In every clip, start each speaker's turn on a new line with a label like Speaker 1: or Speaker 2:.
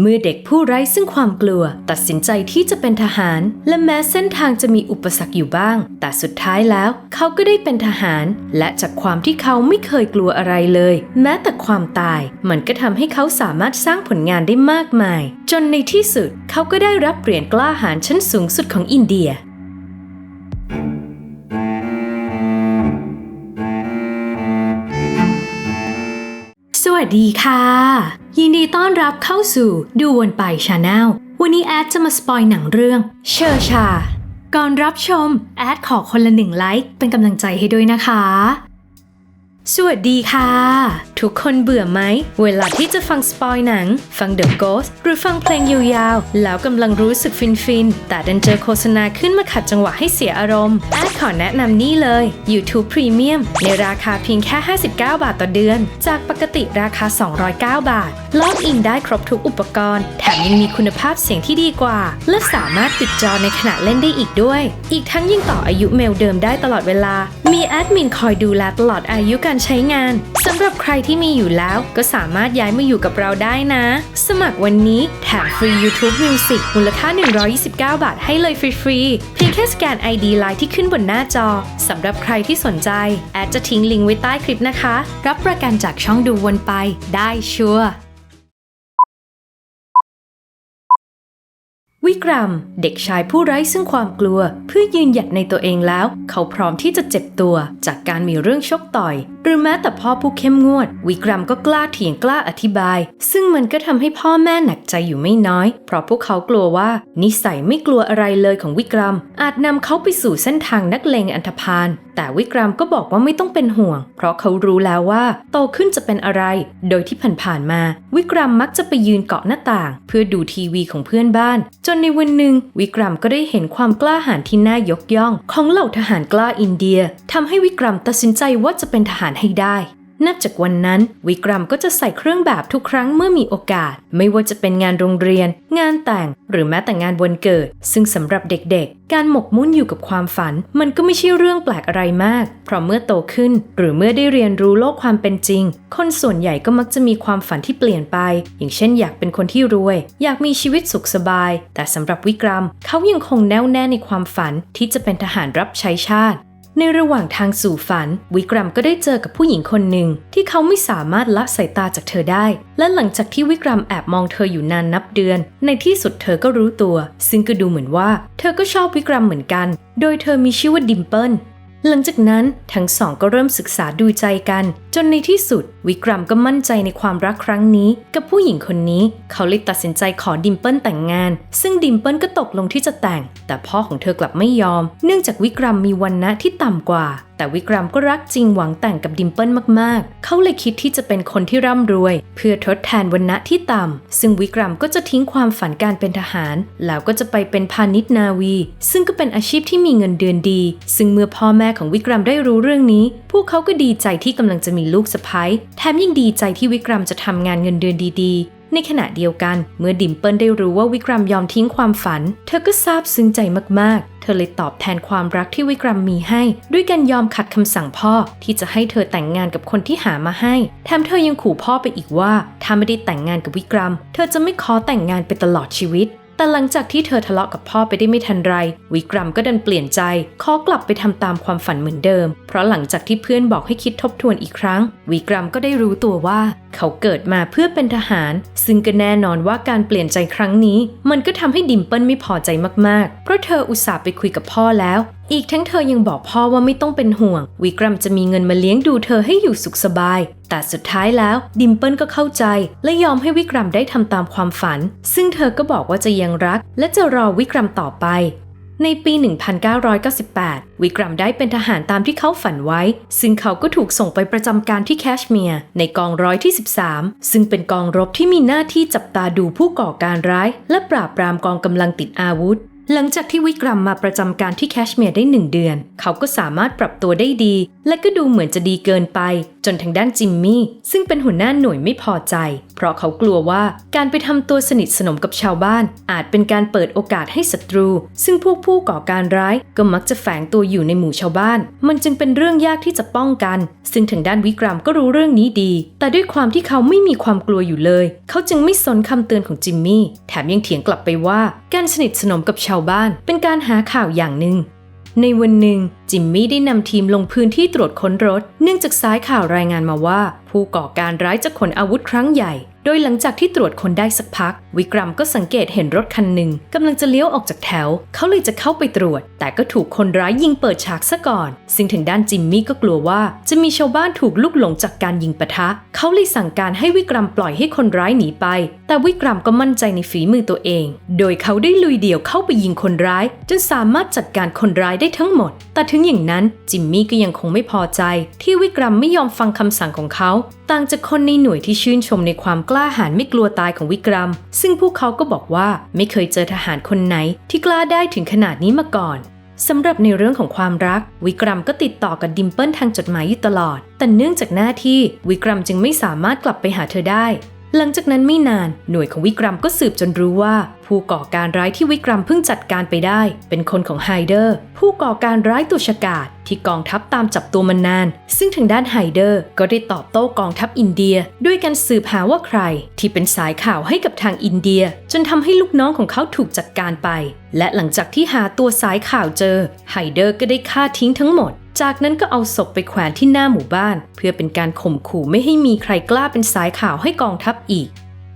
Speaker 1: เมื่อเด็กผู้ไร้ซึ่งความกลัว ตัดสินใจที่จะเป็นทหาร และแม้เส้นทางจะมีอุปสรรคอยู่บ้าง แต่สุดท้ายแล้ว เขาก็ได้เป็นทหาร และจากความที่เขาไม่เคยกลัวอะไรเลย แม้แต่ความตาย มันก็ทำให้เขาสามารถสร้างผลงานได้มากมาย จนในที่สุดเขาก็ได้รับเหรียญกล้าหาญชั้นสูงสุดของอินเดียสวัสดีค่ะ ยินดีต้อนรับเข้าสู่ดูวนไปชาแนลวันนี้แอดจะมาสปอยหนังเรื่อง เชอร์ชา ก่อนรับชม แอดขอคนละหนึ่งไลค์เป็นกำลังใจให้ด้วยนะคะ สวัสดีค่ะ ทุกคนเบื่อไหม เวลาที่จะฟังสปอยหนัง ฟัง The Ghost หรือฟังเพลงยาวๆ แล้วกำลังรู้สึกฟินๆ แต่ดันเจอโฆษณาขึ้นมาขัดจังหวะให้เสียอารมณ์แอดขอแนะนำนี่เลย YouTube Premium ในราคาเพียงแค่ 59 บาทต่อเดือน จากปกติราคา 209 บาทล็อกอินได้ครบทุกอุปกรณ์ แถมยังมีคุณภาพเสียงที่ดีกว่า และสามารถปิดจอในขณะเล่นได้อีกด้วย อีกทั้งยังต่ออายุเมลเดิมได้ตลอดเวลา มีแอดมินคอยดูแลตลอดอายุการใช้งานสำหรับใครที่มีอยู่แล้วก็สามารถย้ายมาอยู่กับเราได้นะ สมัครวันนี้แถมฟรี YouTube Music มูลค่า 129 บาทให้เลยฟรีๆเพียงแค่สแกน ID ไลน์ที่ขึ้นบนหน้าจอสำหรับใครที่สนใจ แอดจะทิ้งลิงก์ไว้ใต้คลิปนะคะ รับประกันจากช่องดูวนไปได้ชัวร์ วิกรัม เด็กชายผู้ไร้ซึ่งความกลัว เพื่อยืนหยัดในตัวเองแล้ว เขาพร้อมที่จะเจ็บตัว จากการมีเรื่องชกต่อย หรือแม้แต่พ่อผู้เข้มงวด วิกรัมก็กล้าเถียงกล้าอธิบาย ซึ่งมันก็ทำให้พ่อแม่หนักใจอยู่ไม่น้อย เพราะพวกเขากลัวว่า นิสัยไม่กลัวอะไรเลยของวิกรัม อาจนำเขาไปสู่เส้นทางนักเลงอันธพาลแต่วิกรัมก็บอกว่าไม่ต้องเป็นห่วง เพราะเขารู้แล้วว่า โตขึ้นจะเป็นอะไร โดยที่ผ่านๆมา วิกรัมมักจะไปยืนเกาะหน้าต่าง เพื่อดูทีวีของเพื่อนบ้าน จนในวันหนึ่ง วิกรัมก็ได้เห็นความกล้าหาญที่น่ายกย่อง ของเหล่าทหารกล้าอินเดียทำให้วิกรัมตัดสินใจว่าจะเป็นทหารให้ได้ นับจากวันนั้น วิกรัมก็จะใส่เครื่องแบบทุกครั้งเมื่อมีโอกาส ไม่ว่าจะเป็นงานโรงเรียน งานแต่ง หรือแม้แต่งานวันเกิด ซึ่งสำหรับเด็กๆ การหมกมุ่นอยู่กับความฝัน มันก็ไม่ใช่เรื่องแปลกอะไรมาก เพราะเมื่อโตขึ้น หรือเมื่อได้เรียนรู้โลกความเป็นจริง คนส่วนใหญ่ก็มักจะมีความฝันที่เปลี่ยนไป อย่างเช่น อยากเป็นคนที่รวย อยากมีชีวิตสุขสบาย แต่สำหรับวิกรัม เขายังคงแน่วแน่ในความฝันที่จะเป็นทหารรับใช้ชาติ ในระหว่างทางสู่ฝัน วิกรัมก็ได้เจอกับผู้หญิงคนหนึ่งที่เขาไม่สามารถละสายตาจากเธอได้ และหลังจากที่วิกรัมแอบมองเธออยู่นานนับเดือน ในที่สุดเธอก็รู้ตัว ซึ่งก็ดูเหมือนว่า เธอก็ชอบวิกรัมเหมือนกัน โดยเธอมีชื่อว่าดิมเปิลหลังจากนั้นทั้งสองก็เริ่มศึกษาดูใจกัน จนในที่สุด วิกรัมก็มั่นใจในความรักครั้งนี้ กับผู้หญิงคนนี้ เขาเลยตัดสินใจขอดิมเปิลแต่งงาน ซึ่งดิมเปิลก็ตกลงที่จะแต่ง แต่พ่อของเธอกลับไม่ยอม เนื่องจากวิกรัมมีวันนะที่ต่ำกว่า แต่วิกรัมก็รักจริงหวังแต่งกับดิมเปิลมากๆ เขาเลยคิดที่จะเป็นคนที่ร่ำรวย เพื่อทดแทนวันนะที่ต่ำ ซึ่งวิกรัมก็จะทิ้งความฝันการเป็นทหาร แล้วก็จะไปเป็นพาณิชย์นาวี ซึ่งก็เป็นอาชีพที่มีเงินเดือนดี ซึ่งเมื่อพ่อแม่ของวิกรัมได้รู้เรื่องนี้ พวกเขาก็ดีใจที่กำลังจะมีลูกสะใภ้แถมยังดีใจที่วิกรัมจะทำงานเงินเดือนดีๆ ในขณะเดียวกันเมื่อดิมเปิลได้รู้ว่าวิกรัมยอมทิ้งความฝัน เธอก็ซาบซึ้งใจมากๆ เธอเลยตอบแทนความรักที่วิกรัมมีให้ ด้วยการยอมขัดคำสั่งพ่อที่จะให้เธอแต่งงานกับคนที่หามาให้แถมเธอยังขู่พ่อไปอีกว่า ถ้าไม่ได้แต่งงานกับวิกรัม เธอจะไม่ขอแต่งงานไปตลอดชีวิต แต่หลังจากที่เธอทะเลาะกับพ่อไปได้ไม่ทันไร วิกรัมก็ดันเปลี่ยนใจ ขอกลับไปทำตามความฝันเหมือนเดิม เพราะหลังจากที่เพื่อนบอกให้คิดทบทวนอีกครั้ง วิกรัมก็ได้รู้ตัวว่า เขาเกิดมาเพื่อเป็นทหาร ซึ่งก็แน่นอนว่าการเปลี่ยนใจครั้งนี้ มันก็ทำให้ดิมเปิลไม่พอใจมากๆ เพราะเธออุตส่าห์ไปคุยกับพ่อแล้ว อีกทั้งเธอยังบอกพ่อว่าไม่ต้องเป็นห่วง วิกรัมจะมีเงินมาเลี้ยงดูเธอให้อยู่สุขสบาย แต่สุดท้ายแล้ว ดิมเปิลก็เข้าใจ และยอมให้วิกรัมได้ทำตามความฝัน ซึ่งเธอก็บอกว่าจะยังรัก และจะรอวิกรัมต่อไป ในปี 1998 วิกรัมได้เป็นทหารตามที่เขาฝันไว้ ซึ่งเขาก็ถูกส่งไปประจำการที่แคชเมียร์ในกองร้อยที่ 13 ซึ่งเป็นกองรบที่มีหน้าที่จับตาดูผู้ก่อการร้าย และปราบปรามกองกำลังติดอาวุธ หลังจากที่วิกรัมมาประจำการที่แคชเมียร์ได้หนึ่งเดือน เขาก็สามารถปรับตัวได้ดี และก็ดูเหมือนจะดีเกินไป จนทางด้านจิมมี่ซึ่งเป็นหัวหน้าหน่วยไม่พอใจ เพราะเขากลัวว่าการไปทำตัวสนิทสนมกับชาวบ้าน อาจเป็นการเปิดโอกาสให้ศัตรู ซึ่งพวกผู้ก่อการร้ายก็มักจะแฝงตัวอยู่ในหมู่ชาวบ้าน มันจึงเป็นเรื่องยากที่จะป้องกัน ซึ่งทางด้านวิกรัมก็รู้เรื่องนี้ดี แต่ด้วยความที่เขาไม่มีความกลัวอยู่เลย เขาจึงไม่สนคำเตือนของจิมมี่แถมยังเถียงกลับไปว่า การสนิทสนมกับชาวบ้าน เป็นการหาข่าวอย่างหนึ่งในวันหนึ่ง จิมมี่ได้นำทีมลงพื้นที่ตรวจค้นรถ เนื่องจากสายข่าวรายงานมาว่า ผู้ก่อการร้ายจะขนอาวุธครั้งใหญ่ โดยหลังจากที่ตรวจคนได้สักพัก วิกรัมก็สังเกตเห็นรถคันหนึ่งกำลังจะเลี้ยวออกจากแถว เขาเลยจะเข้าไปตรวจ แต่ก็ถูกคนร้ายยิงเปิดฉากซะก่อน ซึ่งทางด้านจิมมี่ก็กลัวว่า จะมีชาวบ้านถูกลุกหลงจากการยิงปะทะ เขาเลยสั่งการให้วิกรัมปล่อยให้คนร้ายหนีไป แต่วิกรัมก็มั่นใจในฝีมือตัวเอง โดยเขาได้ลุยเดี่ยวเข้าไปยิงคนร้าย จนสามารถจัดการคนร้ายได้ทั้งหมด แต่ถึงอย่างนั้นจิมมี่ก็ยังคงไม่พอใจ ที่วิกรัมไม่ยอมฟังคำสั่งของเขา ต่างจากคนในหน่วยที่ชื่นชมในความกล้าหาญไม่กลัวตายของวิกรัม ซึ่งพวกเขาก็บอกว่าไม่เคยเจอทหารคนไหน ที่กล้าได้ถึงขนาดนี้มาก่อนสำหรับในเรื่องของความรัก วิกรัมก็ติดต่อกับดิมเปิลทางจดหมายอยู่ตลอด แต่เนื่องจากหน้าที่วิกรัมจึงไม่สามารถกลับไปหาเธอได้ หลังจากนั้นไม่นานหน่วยของวิกรัมก็สืบจนรู้ว่า ผู้ก่อการร้ายที่วิกรัมเพิ่งจัดการไปได้ เป็นคนของไฮเดอร์ ผู้ก่อการร้ายตัวฉกาจที่กองทัพตามจับตัวมานาน ซึ่งทางด้านไฮเดอร์ก็ได้ตอบโต้กองทัพอินเดีย ด้วยการสืบหาว่าใคร ที่เป็นสายข่าวให้กับทางอินเดีย จนทำให้ลูกน้องของเขาถูกจัดการไป และหลังจากที่หาตัวสายข่าวเจอไฮเดอร์ก็ได้ฆ่าทิ้งทั้งหมด จากนั้นก็เอาศพไปแขวนที่หน้าหมู่บ้าน เพื่อเป็นการข่มขู่ไม่ให้มีใครกล้าเป็นสายข่าวให้กองทัพอีก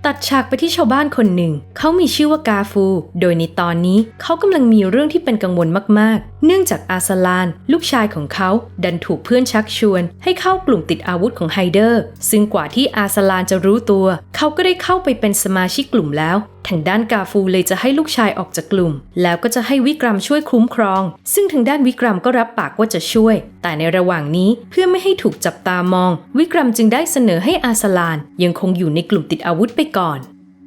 Speaker 1: ตัดฉากไปที่ชาวบ้านคนหนึ่ง เขามีชื่อว่ากาฟู โดยในตอนนี้เขากำลังมีเรื่องที่เป็นกังวลมากๆ เนื่องจากอาสลาน ลูกชายของเขาดันถูกเพื่อนชักชวน ให้เข้ากลุ่มติดอาวุธของไฮเดอร์ ซึ่งกว่าที่อาสลานจะรู้ตัว เขาก็ได้เข้าไปเป็นสมาชิกกลุ่มแล้วทางด้านกาฟูเลยจะให้ลูกชายออกจากกลุ่ม แล้วก็จะให้วิกรัมช่วยคุ้มครอง ซึ่งทางด้านวิกรัมก็รับปากว่าจะช่วย แต่ในระหว่างนี้เพื่อไม่ให้ถูกจับตามอง วิกรัมจึงได้เสนอให้อาสลาน ยังคงอยู่ในกลุ่มติดอาวุธไปก่อน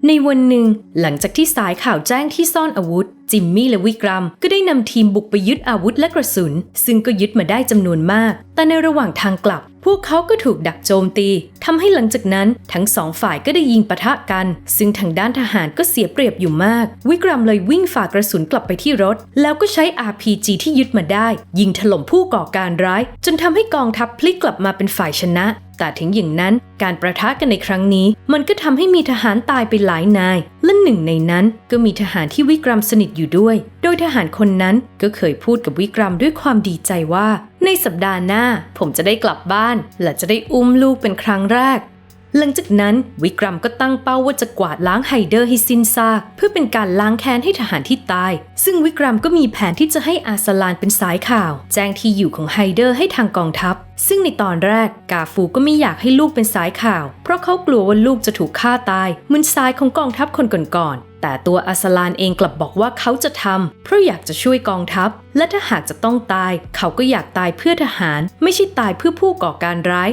Speaker 1: ในวันหนึ่งหลังจากที่สายข่าวแจ้งที่ซ่อนอาวุธจิมมี่และวิกรัม ก็ได้นำทีมบุกไปยึดอาวุธและกระสุน ซึ่งก็ยึดมาได้จำนวนมาก แต่ในระหว่างทางกลับ พวกเขาก็ถูกดักโจมตีทำให้หลังจากนั้นทั้งสองฝ่ายก็ได้ยิงปะทะกัน ซึ่งทางด้านทหารก็เสียเปรียบอยู่มาก วิกรัมเลยวิ่งฝ่ากระสุนกลับไปที่รถ แล้วก็ใช้ RPG ที่ยึดมาได้ ยิงถล่มผู้ก่อการร้าย จนทำให้กองทัพพลิกกลับมาเป็นฝ่ายชนะแต่ถึงอย่างนั้นการประทะกันในครั้งนี้ มันก็ทำให้มีทหารตายไปหลายนาย และหนึ่งในนั้นก็มีทหารที่วิกรัมสนิทอยู่ด้วย โดยทหารคนนั้นก็เคยพูดกับวิกรัมด้วยความดีใจว่า ในสัปดาห์หน้าผมจะได้กลับบ้าน และจะได้อุ้มลูกเป็นครั้งแรก หลังจากนั้นวิกรัมก็ตั้งเป้าว่าจะกวาดล้างไฮเดอร์ให้สิ้นซากเพื่อเป็นการล้างแค้นให้ทหารที่ตาย ซึ่งวิกรัมก็มีแผนที่จะให้อาสลานเป็นสายข่าว แจ้งที่อยู่ของไฮเดอร์ให้ทางกองทัพ ซึ่งในตอนแรกกาฟูก็ไม่อยากให้ลูกเป็นสายข่าว เพราะเขากลัวว่าลูกจะถูกฆ่าตายเหมือนสายของกองทัพคนก่อนๆแต่ตัวอัสลานเองกลับบอกว่าเขาจะทำเพราะอยากจะช่วยกองทัพ และถ้าหากจะต้องตาย เขาก็อยากตายเพื่อทหาร ไม่ใช่ตายเพื่อผู้ก่อการร้าย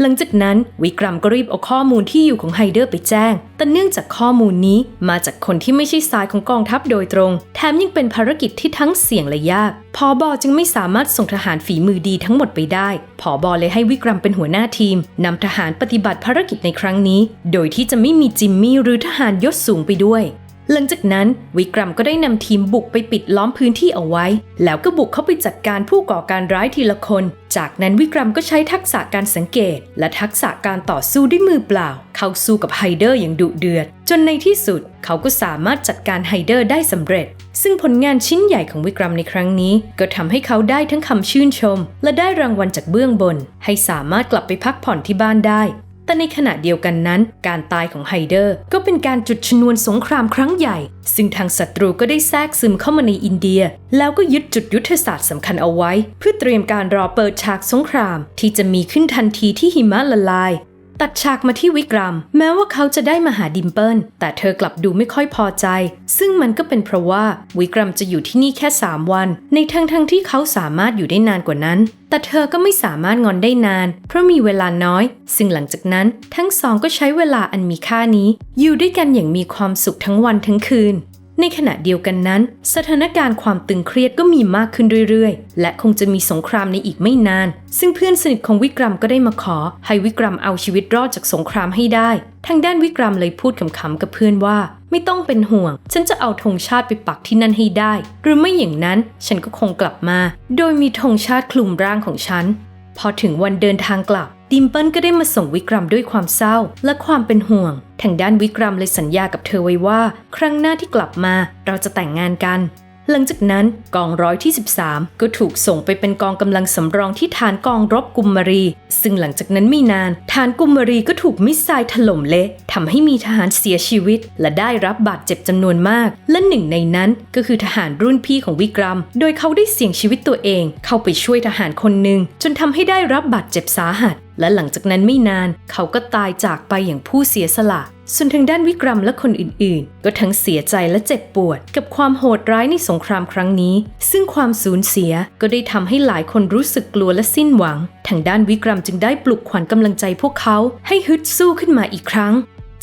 Speaker 1: หลังจากนั้นวิกรัมก็รีบเอาข้อมูลที่อยู่ของไฮเดอร์ไปแจ้ง แต่เนื่องจากข้อมูลนี้มาจากคนที่ไม่ใช่สายของกองทัพโดยตรง แถมยังเป็นภารกิจที่ทั้งเสี่ยงและยาก พอบอจึงไม่สามารถส่งทหารฝีมือดีทั้งหมดไปได้ พอบอเลยให้วิกรัมเป็นหัวหน้าทีมนำทหารปฏิบัติภารกิจในครั้งนี้ โดยที่จะไม่มีจิมมี่หรือทหารยศสูงไปด้วย หลังจากนั้นวิกรัมก็ได้นำทีมบุกไปปิดล้อมพื้นที่เอาไว้ แล้วก็บุกเข้าไปจัดการผู้ก่อการร้ายทีละคน จากนั้นวิกรัมก็ใช้ทักษะการสังเกต และทักษะการต่อสู้ด้วยมือเปล่า เข้าสู้กับไฮเดอร์อย่างดุเดือด จนในที่สุด เขาก็สามารถจัดการไฮเดอร์ได้สำเร็จ ซึ่งผลงานชิ้นใหญ่ของวิกรัมในครั้งนี้ ก็ทำให้เขาได้ทั้งคำชื่นชม และได้รางวัลจากเบื้องบน ให้สามารถกลับไปพักผ่อนที่บ้านได้ แต่ในขณะเดียวกันนั้น การตายของไฮเดอร์ก็เป็นการจุดชนวนสงครามครั้งใหญ่ ซึ่งทางศัตรูก็ได้แทรกซึมเข้ามาในอินเดีย แล้วก็ยึดจุดยุทธศาสตร์สำคัญเอาไว้ เพื่อเตรียมการรอเปิดฉากสงคราม ที่จะมีขึ้นทันทีที่หิมะละลาย ตัดฉากมาที่วิกรัม แม้ว่าเขาจะได้มาหาดิมเปิลแต่เธอกลับดูไม่ค่อยพอใจ ซึ่งมันก็เป็นเพราะว่าวิกรัมจะอยู่ที่นี่แค่ 3 วัน ในทั้งทั้งที่เขาสามารถอยู่ได้นานกว่านั้น แต่เธอก็ไม่สามารถงอนได้นาน เพราะมีเวลาน้อย ซึ่งหลังจากนั้นทั้งสองก็ใช้เวลาอันมีค่านี้ อยู่ด้วยกันอย่างมีความสุขทั้งวันทั้งคืน ในขณะเดียวกันนั้น สถานการณ์ความตึงเครียดก็มีมากขึ้นเรื่อยๆ และคงจะมีสงครามในอีกไม่นาน ซึ่งเพื่อนสนิทของวิกรัมก็ได้มาขอ ให้วิกรัมเอาชีวิตรอดจากสงครามให้ได้ ทางด้านวิกรัมเลยพูดขำๆกับเพื่อนว่า ไม่ต้องเป็นห่วง ฉันจะเอาธงชาติไปปักที่นั่นให้ได้ หรือไม่อย่างนั้นฉันก็คงกลับมา โดยมีธงชาติคลุมร่างของฉัน พอถึงวันเดินทางกลับ ดิมเปิลก็ได้มาส่งวิกรัมด้วยความเศร้าและความเป็นห่วง ทางด้านวิกรัมเลยสัญญากับเธอไว้ว่า ครั้งหน้าที่กลับมาเราจะแต่งงานกัน หลังจากนั้นกองร้อยที่ 13 ก็ถูกส่งไปเป็นกองกำลังสำรองที่ฐานกองรบกุมมารี ซึ่งหลังจากนั้นไม่นาน ฐานกุมมารีก็ถูกมิสไซล์ถล่มเละทำให้มีทหารเสียชีวิต และได้รับบาดเจ็บจำนวนมาก และหนึ่งในนั้นก็คือทหารรุ่นพี่ของวิกรัม โดยเขาได้เสี่ยงชีวิตตัวเอง เข้าไปช่วยทหารคนหนึ่งจนทำให้ได้รับบาดเจ็บสาหัส และหลังจากนั้นไม่นานเขาก็ตายจากไปอย่างผู้เสียสละ ส่วนทางด้านวิกรัมและคนอื่นๆ ก็ทั้งเสียใจและเจ็บปวด กับความโหดร้ายในสงครามครั้งนี้ ซึ่งความสูญเสียก็ได้ทำให้หลายคนรู้สึกกลัวและสิ้นหวัง ทางด้านวิกรัมจึงได้ปลุกขวัญกำลังใจพวกเขาให้ฮึดสู้ขึ้นมาอีกครั้ง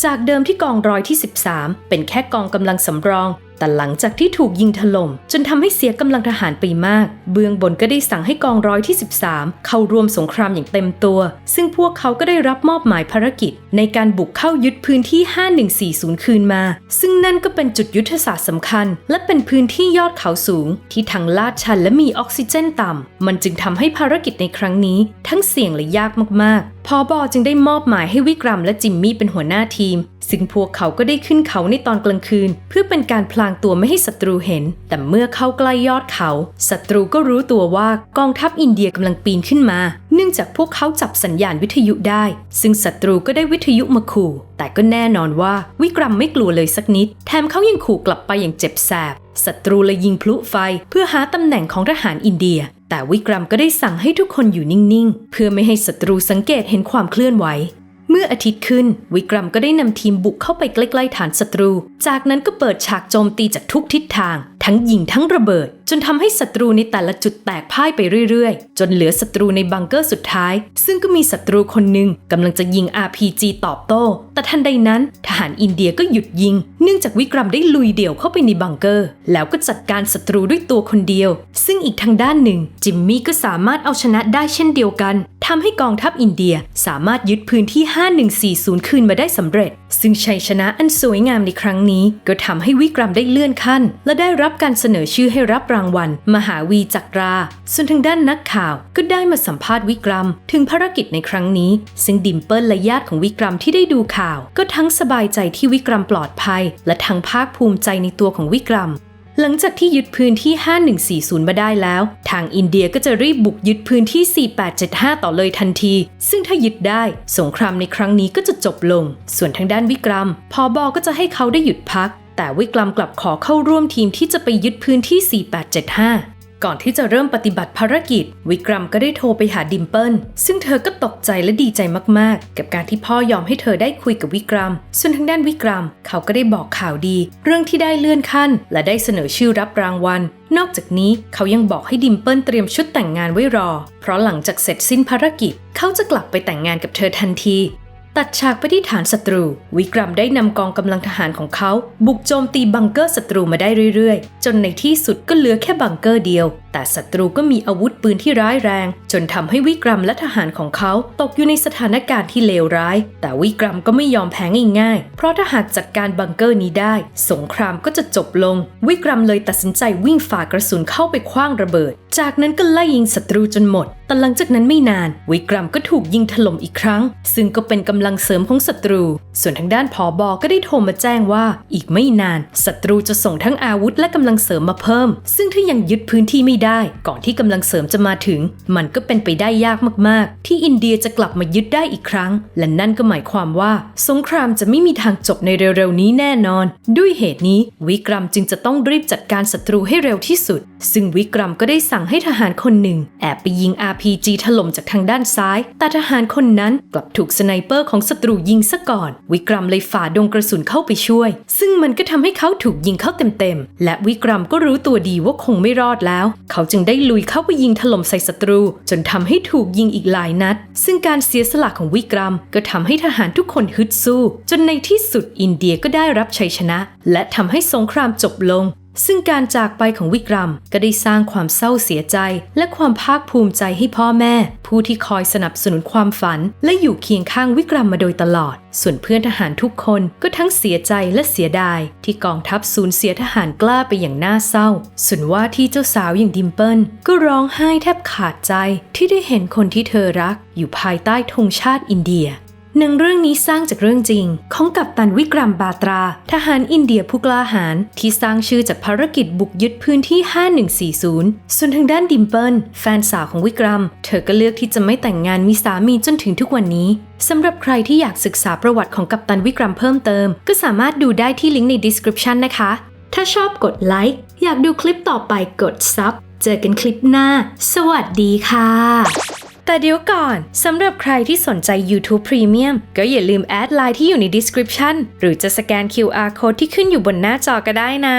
Speaker 1: จากเดิมที่กองร้อยที่ 13 เป็นแค่กองกำลังสำรอง แต่หลังจากที่ถูกยิงถล่ม จนทำให้เสียกำลังทหารไปมาก เบื้องบนก็ได้สั่งให้กองร้อยที่ 13 เข้าร่วมสงครามอย่างเต็มตัว ซึ่งพวกเขาก็ได้รับมอบหมายภารกิจ ในการบุกเข้ายึดพื้นที่ 5140 คืนมา ซึ่งนั่นก็เป็นจุดยุทธศาสตร์สำคัญ และเป็นพื้นที่ยอดเขาสูง ที่ทางลาดชันและมีออกซิเจนต่ำมันจึงทำให้ภารกิจในครั้งนี้ ทั้งเสี่ยงและยากมากๆพอบอจึงได้มอบหมายให้วิกรัมและจิมมี่เป็นหัวหน้าทีม ซึ่งพวกเขาก็ได้ขึ้นเขาในตอนกลางคืน เพื่อเป็นการพลางตัวไม่ให้ศัตรูเห็น แต่เมื่อเข้าใกล้ยอดเขาศัตรูก็รู้ตัวว่ากองทัพอินเดียกำลังปีนขึ้นมา เนื่องจากพวกเขาจับสัญญาณวิทยุได้ ซึ่งศัตรูก็ได้วิทยุมาขู่แต่ก็แน่นอนว่าวิกรัมไม่กลัวเลยสักนิด แถมเขายังขู่กลับไปอย่างเจ็บแสบศัตรูเลยยิงพลุไฟเพื่อหาตำแหน่งของทหารอินเดีย แต่วิกรัมก็ได้สั่งให้ทุกคนอยู่นิ่ง ๆ เพื่อไม่ให้ศัตรูสังเกตเห็นความเคลื่อนไหว เมื่ออาทิตย์ขึ้น วิกรัมก็ได้นำทีมบุกเข้าไปใกล้ๆฐานศัตรู จากนั้นก็เปิดฉากโจมตีจากทุกทิศทาง ทั้งยิงทั้งระเบิด จนทำให้ศัตรูในแต่ละจุดแตกพ่ายไปเรื่อยๆ จนเหลือศัตรูในบังเกอร์สุดท้าย ซึ่งก็มีศัตรูคนหนึ่งกำลังจะยิง RPG ตอบโต้ แต่ทันใดนั้นทหารอินเดียก็หยุดยิง เนื่องจากวิกรัมได้ลุยเดี่ยวเข้าไปในบังเกอร์ แล้วก็จัดการศัตรูด้วยตัวคนเดียว ซึ่งอีกทางด้านหนึ่ง จิมมี่ก็สามารถเอาชนะได้เช่นเดียวกันทำให้กองทัพอินเดียสามารถยึดพื้นที่ 5140 คืนมาได้สำเร็จ ซึ่งชัยชนะอันสวยงามในครั้งนี้ ก็ทำให้วิกรัมได้เลื่อนขั้น และได้รับการเสนอชื่อให้รับรางวัล มหาวีจักรา ส่วนทางด้านนักข่าวก็ได้มาสัมภาษณ์วิกรัม ถึงภารกิจในครั้งนี้ ซึ่งดิมเปิลและญาติของวิกรัมที่ได้ดูข่าว ก็ทั้งสบายใจที่วิกรัมปลอดภัย และทั้งภาคภูมิใจในตัวของวิกรัมหลังจากที่ยึดพื้นที่ 5140 มาได้แล้ว ทางอินเดียก็จะรีบบุกยึดพื้นที่ 4875 ต่อเลยทันที ซึ่งถ้ายึดได้ สงครามในครั้งนี้ก็จะจบลง ส่วนทางด้านวิกรัมพอบอก็จะให้เขาได้หยุดพัก แต่วิกรัมกลับขอเข้าร่วมทีมที่จะไปยึดพื้นที่ 4875 ก่อนที่จะเริ่มปฏิบัติภารกิจ วิกรัมก็ได้โทรไปหาดิมเปิลซึ่งเธอก็ตกใจและดีใจมากๆ กับการที่พ่อยอมให้เธอได้คุยกับวิกรัม ส่วนทางด้านวิกรัม เขาก็ได้บอกข่าวดี เรื่องที่ได้เลื่อนขั้น และได้เสนอชื่อรับรางวัลนอกจากนี้เขายังบอกให้ดิมเปิลเตรียมชุดแต่งงานไว้รอ เพราะหลังจากเสร็จสิ้นภารกิจ เขาจะกลับไปแต่งงานกับเธอทันที ตัดฉากไปที่ฐานศัตรู วิกรัมได้นำกองกำลังทหารของเขา บุกโจมตีบังเกอร์ศัตรูมาได้เรื่อยๆ จนในที่สุดก็เหลือแค่บังเกอร์เดียวแต่ศัตรูก็มีอาวุธปืนที่ร้ายแรง จนทำให้วิกรัมและทหารของเขาตกอยู่ในสถานการณ์ที่เลวร้าย แต่วิกรัมก็ไม่ยอมแพ้ง่ายๆ เพราะถ้าหากจัดการบังเกอร์นี้ได้ สงครามก็จะจบลง วิกรัมเลยตัดสินใจวิ่งฝ่ากระสุนเข้าไปคว้างระเบิด จากนั้นก็ไล่ยิงศัตรูจนหมด แต่หลังจากนั้นไม่นาน วิกรัมก็ถูกยิงถล่มอีกครั้ง ซึ่งก็เป็นกำลังเสริมของศัตรู ส่วนทางด้านผอบอก็ได้โทรมาแจ้งว่า อีกไม่นานศัตรูจะส่งทั้งอาวุธและกำลังเสริมมาเพิ่ม ซึ่งถ้ายังยึดพื้นที่ไม่ได้ก่อนที่กำลังเสริมจะมาถึง มันก็เป็นไปได้ยากมากๆ ที่อินเดียจะกลับมายึดได้อีกครั้ง และนั่นก็หมายความว่า สงครามจะไม่มีทางจบในเร็วๆนี้แน่นอน ด้วยเหตุนี้ วิกรัมจึงจะต้องรีบจัดการศัตรูให้เร็วที่สุด ซึ่งวิกรัมก็ได้สั่งให้ทหารคนหนึ่ง แอบไปยิง RPG ถล่มจากทางด้านซ้าย แต่ทหารคนนั้นกลับถูกสไนเปอร์ของศัตรูยิงซะก่อน วิกรัมเลยฝ่าดงกระสุนเข้าไปช่วย ซึ่งมันก็ทำให้เขาถูกยิงเข้าเต็มๆและวิกรัมก็รู้ตัวดีว่าคงไม่รอดแล้วเขาจึงได้ลุยเข้าไปยิงถล่มใส่ศัตรู จนทำให้ถูกยิงอีกหลายนัด ซึ่งการเสียสละของวิกรัม ก็ทำให้ทหารทุกคนฮึดสู้ จนในที่สุดอินเดียก็ได้รับชัยชนะ และทำให้สงครามจบลง ซึ่งการจากไปของวิกรัมก็ได้สร้างความเศร้าเสียใจ และความภาคภูมิใจให้พ่อแม่ ผู้ที่คอยสนับสนุนความฝัน และอยู่เคียงข้างวิกรัมมาโดยตลอด ส่วนเพื่อนทหารทุกคนก็ทั้งเสียใจและเสียดาย ที่กองทัพสูญเสียทหารกล้าไปอย่างน่าเศร้า ส่วนว่าที่เจ้าสาวอย่างดิมเปิลก็ร้องไห้แทบขาดใจที่ได้เห็นคนที่เธอรัก อยู่ภายใต้ธงชาติอินเดีย หนังเรื่องนี้สร้างจากเรื่องจริง ของกัปตันวิกรัมบาตรา ทหารอินเดียผู้กล้าหาญที่สร้างชื่อจากภารกิจบุกยึดพื้นที่ 5140 ส่วนทางด้านดิมเปิลแฟนสาวของวิกรัม เธอก็เลือกที่จะไม่แต่งงานมีสามีจนถึงทุกวันนี้สำหรับใครที่อยากศึกษาประวัติของกัปตันวิกรัมเพิ่มเติม ก็สามารถดูได้ที่ลิงก์ใน description นะคะ ถ้าชอบกดไลค์อยากดูคลิปต่อไปกดซับเจอกันคลิปหน้า สวัสดีค่ะ แต่เดี๋ยวก่อนสำหรับใครที่สนใจ YouTube Premium ก็อย่าลืมแอดไลน์ที่อยู่ใน description หรือจะสแกน QR code ที่ขึ้นอยู่บนหน้าจอก็ได้นะ